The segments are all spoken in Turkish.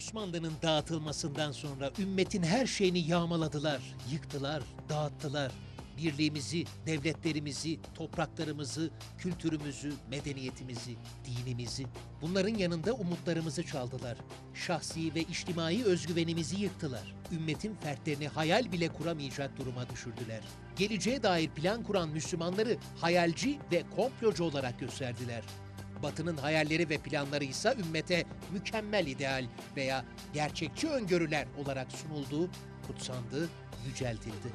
Osmanlı'nın dağıtılmasından sonra ümmetin her şeyini yağmaladılar, yıktılar, dağıttılar. Birliğimizi, devletlerimizi, topraklarımızı, kültürümüzü, medeniyetimizi, dinimizi. Bunların yanında umutlarımızı çaldılar. Şahsi ve içtimai özgüvenimizi yıktılar. Ümmetin fertlerini hayal bile kuramayacak duruma düşürdüler. Geleceğe dair plan kuran Müslümanları hayalci ve komplocu olarak gösterdiler. Batı'nın hayalleri ve planları ise ümmete mükemmel ideal veya gerçekçi öngörüler olarak sunuldu, kutsandı, yüceltildi.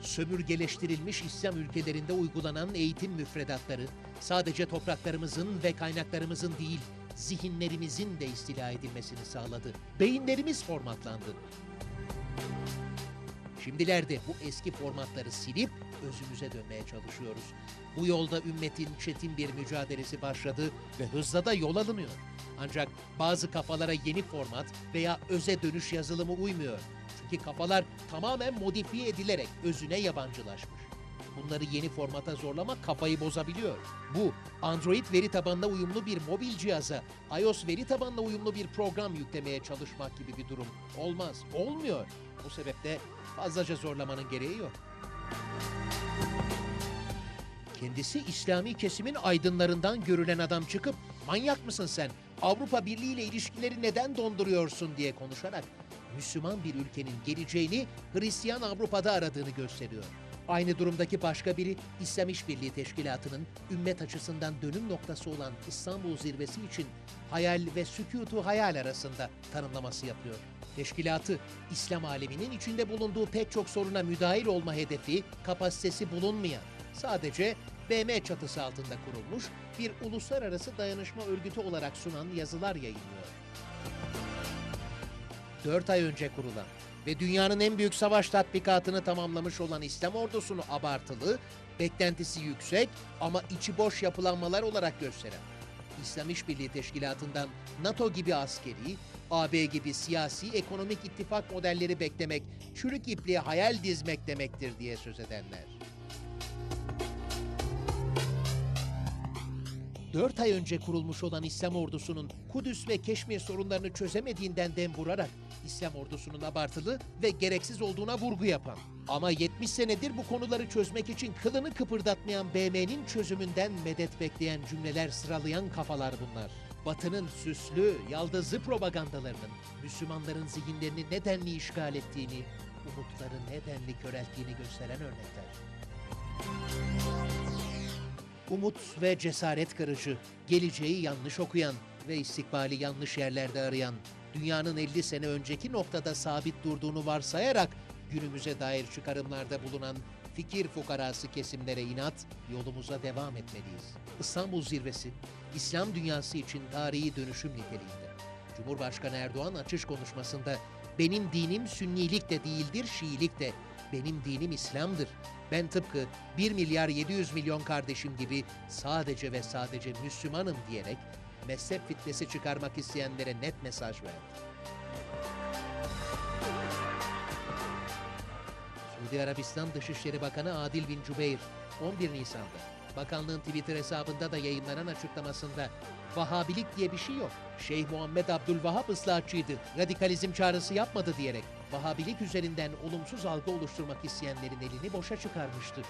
Sömürgeleştirilmiş İslam ülkelerinde uygulanan eğitim müfredatları sadece topraklarımızın ve kaynaklarımızın değil, zihinlerimizin de istila edilmesini sağladı. Beyinlerimiz formatlandı. Şimdilerde bu eski formatları silip özümüze dönmeye çalışıyoruz. Bu yolda ümmetin çetin bir mücadelesi başladı ve hızla da yol alınıyor. Ancak bazı kafalara yeni format veya öze dönüş yazılımı uymuyor. Çünkü kafalar tamamen modifiye edilerek özüne yabancılaşmış. Bunları yeni formata zorlamak kafayı bozabiliyor. Bu, Android veri tabanına uyumlu bir mobil cihaza, iOS veri tabanına uyumlu bir program yüklemeye çalışmak gibi bir durum. Olmaz, olmuyor. Bu sebeple fazlaca zorlamanın gereği yok. Kendisi İslami kesimin aydınlarından görülen adam çıkıp manyak mısın sen? Avrupa Birliği ile ilişkileri neden donduruyorsun diye konuşarak Müslüman bir ülkenin geleceğini Hristiyan Avrupa'da aradığını gösteriyor. Aynı durumdaki başka biri İslam İşbirliği Teşkilatı'nın ümmet açısından dönüm noktası olan İstanbul Zirvesi için hayal ve sükutu hayal arasında tanımlaması yapıyor. Teşkilatı, İslam aleminin içinde bulunduğu pek çok soruna müdahil olma hedefi, kapasitesi bulunmayan, sadece BM çatısı altında kurulmuş bir uluslararası dayanışma örgütü olarak sunan yazılar yayınlıyor. 4 ay önce kurulan ve dünyanın en büyük savaş tatbikatını tamamlamış olan İslam ordusunu abartılı, beklentisi yüksek ama içi boş yapılanmalar olarak gösteren İslam İşbirliği Teşkilatı'ndan NATO gibi askeri, AB gibi siyasi ekonomik ittifak modelleri beklemek, çürük ipliğe hayal dizmek demektir diye söz edenler. 4 ay önce kurulmuş olan İslam ordusunun Kudüs ve Keşmir sorunlarını çözemediğinden dem vurarak İslam ordusunun abartılı ve gereksiz olduğuna vurgu yapan ama 70 senedir bu konuları çözmek için kılını kıpırdatmayan BM'nin çözümünden medet bekleyen cümleler sıralayan kafalar bunlar. Batı'nın süslü, yaldızlı propagandalarının Müslümanların zihinlerini nedenli işgal ettiğini, umutları nedenli körelttiğini gösteren örnekler. Umut ve cesaret kırıcı, geleceği yanlış okuyan ve istikbali yanlış yerlerde arayan, dünyanın 50 sene önceki noktada sabit durduğunu varsayarak günümüze dair çıkarımlarda bulunan fikir fukarası kesimlere inat, yolumuza devam etmeliyiz. İstanbul Zirvesi, İslam dünyası için tarihi dönüşüm niteliğinde. Cumhurbaşkanı Erdoğan açış konuşmasında benim dinim sünnilik de değildir, şiilik de. Benim dinim İslam'dır. Ben tıpkı 1 milyar 700 milyon kardeşim gibi sadece ve sadece Müslümanım diyerek mezhep fitnesi çıkarmak isteyenlere net mesaj verdi. Suudi Arabistan Dışişleri Bakanı Adil bin Cübeyr 11 Nisan'da bakanlığın Twitter hesabında da yayınlanan açıklamasında Vahabilik diye bir şey yok. Şeyh Muhammed Abdülvahap ıslahatçıydı. Radikalizm çağrısı yapmadı diyerek Vahabilik üzerinden olumsuz algı oluşturmak isteyenlerin elini boşa çıkarmıştı.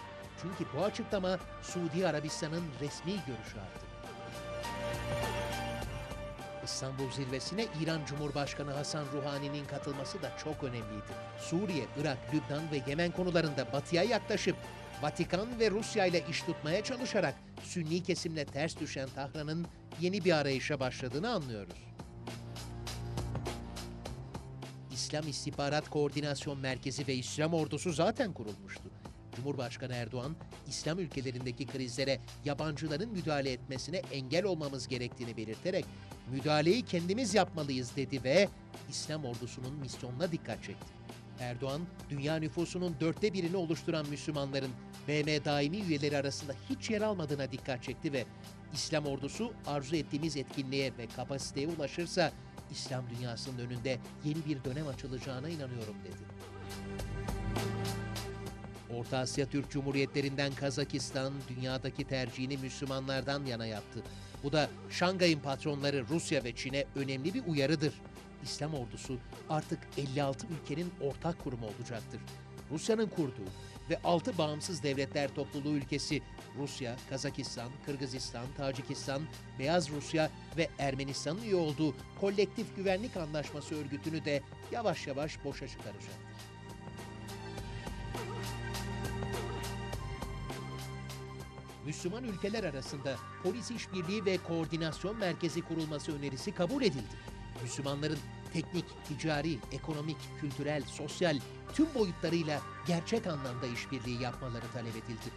Çünkü bu açıklama Suudi Arabistan'ın resmi görüşü artık. İstanbul zirvesine İran Cumhurbaşkanı Hasan Ruhani'nin katılması da çok önemliydi. Suriye, Irak, Lübnan ve Yemen konularında batıya yaklaşıp Vatikan ve Rusya ile iş tutmaya çalışarak Sünni kesimle ters düşen Tahran'ın yeni bir arayışa başladığını anlıyoruz. İslam İstihbarat Koordinasyon Merkezi ve İslam Ordusu zaten kurulmuştu. Cumhurbaşkanı Erdoğan, İslam ülkelerindeki krizlere yabancıların müdahale etmesine engel olmamız gerektiğini belirterek müdahaleyi kendimiz yapmalıyız dedi ve İslam ordusunun misyonuna dikkat çekti. Erdoğan, dünya nüfusunun dörtte birini oluşturan Müslümanların BM daimi üyeleri arasında hiç yer almadığına dikkat çekti ve İslam ordusu arzu ettiğimiz etkinliğe ve kapasiteye ulaşırsa İslam dünyasının önünde yeni bir dönem açılacağına inanıyorum dedi. Orta Asya Türk Cumhuriyetlerinden Kazakistan dünyadaki tercihini Müslümanlardan yana yaptı. Bu da Şangay'ın patronları Rusya ve Çin'e önemli bir uyarıdır. İslam ordusu artık 56 ülkenin ortak kurumu olacaktır. Rusya'nın kurduğu ve 6 bağımsız devletler topluluğu ülkesi Rusya, Kazakistan, Kırgızistan, Tacikistan, Beyaz Rusya ve Ermenistan'ın üye olduğu Kolektif Güvenlik Anlaşması örgütünü de yavaş yavaş boşa çıkaracaktır. Müslüman ülkeler arasında polis işbirliği ve koordinasyon merkezi kurulması önerisi kabul edildi. Müslümanların teknik, ticari, ekonomik, kültürel, sosyal tüm boyutlarıyla gerçek anlamda işbirliği yapmaları talep edildi.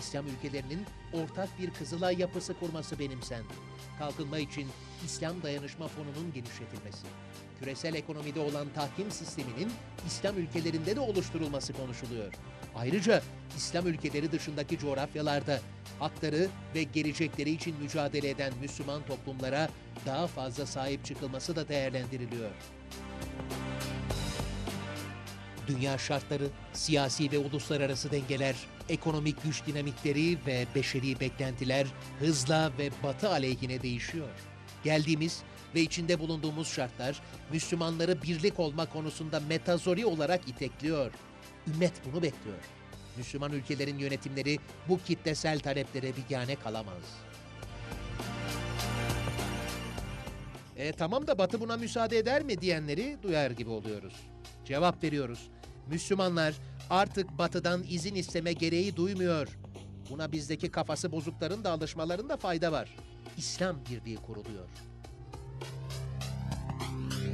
İslam ülkelerinin ortak bir Kızılay yapısı kurması benimsendi. Kalkınma için İslam Dayanışma Fonu'nun genişletilmesi, küresel ekonomide olan tahkim sisteminin İslam ülkelerinde de oluşturulması konuşuluyor. Ayrıca İslam ülkeleri dışındaki coğrafyalarda hakları ve gelecekleri için mücadele eden Müslüman toplumlara daha fazla sahip çıkılması da değerlendiriliyor. Dünya şartları, siyasi ve uluslararası dengeler, ekonomik güç dinamikleri ve beşeri beklentiler hızla ve batı aleyhine değişiyor. Geldiğimiz ve içinde bulunduğumuz şartlar Müslümanları birlik olma konusunda metazori olarak itekliyor. Ümmet bunu bekliyor. Müslüman ülkelerin yönetimleri bu kitlesel taleplere bigane kalamaz. E tamam da Batı buna müsaade eder mi diyenleri duyar gibi oluyoruz. Cevap veriyoruz. Müslümanlar artık Batı'dan izin isteme gereği duymuyor. Buna bizdeki kafası bozukların da alışmalarında fayda var. İslam Birliği kuruluyor.